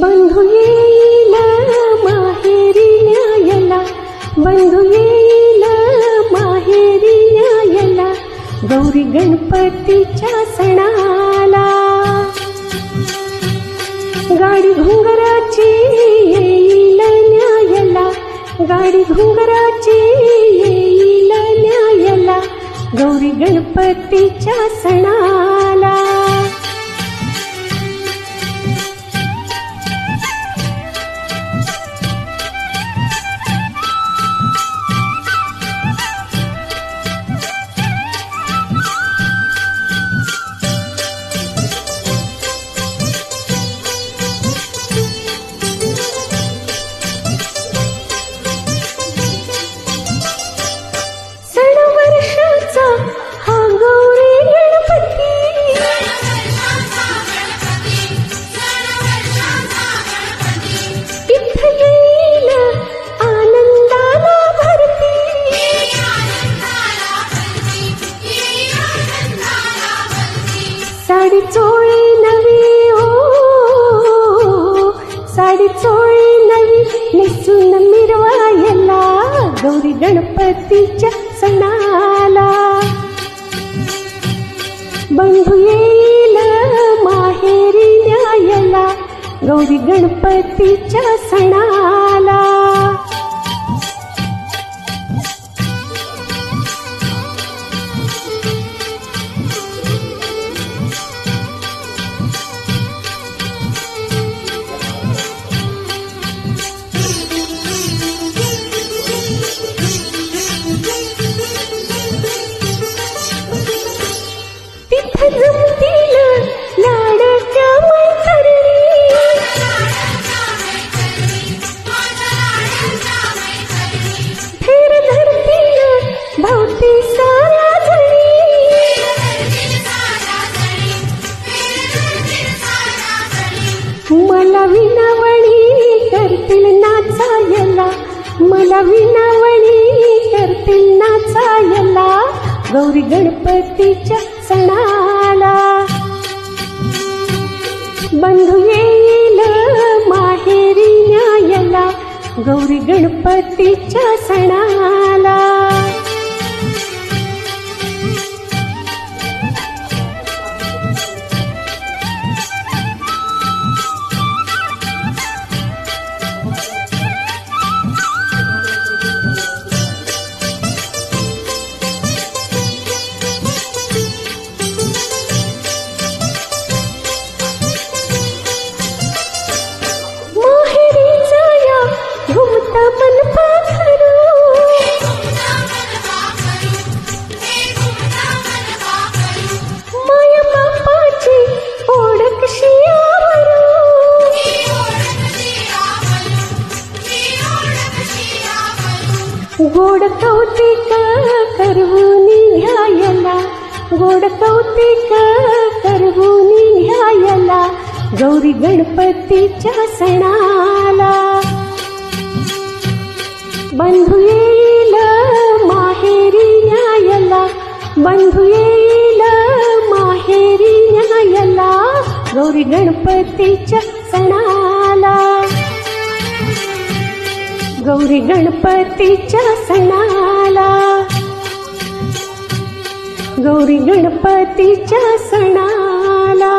बंधू येईल माहेरी न्यायला. बंधू येईल माहेरी न्यायला. गौरी गणपतीच्या सणाला. गाडी घुंगराची येईल न्यायला. गाडी घुंगराची येईल न्यायला. गौरी गणपतीच्या सणाला. साडी चोळी नवी नेसून मिरवायला गौरी गणपतीच्या सणाला. बंधू येईल माहेरी न्यायला गौरी गणपतीच्या सणाला. मला विनावणी करतील नाचायला. मला विनावणी करतील नाचायला. गौरी गणपतीच्या सणा गोड कौतिक करवूनी न्यायला गोड कौतिक करवूनी न्यायला गौरी गणपतीच्या सणाला. बंधू येईल माहेरी न्यायला बंधू येईल माहेरी न्यायला गौरी गणपतीच्या गौरी गणपतीच्या सणाला. गौरी गणपतीच्या सणाला.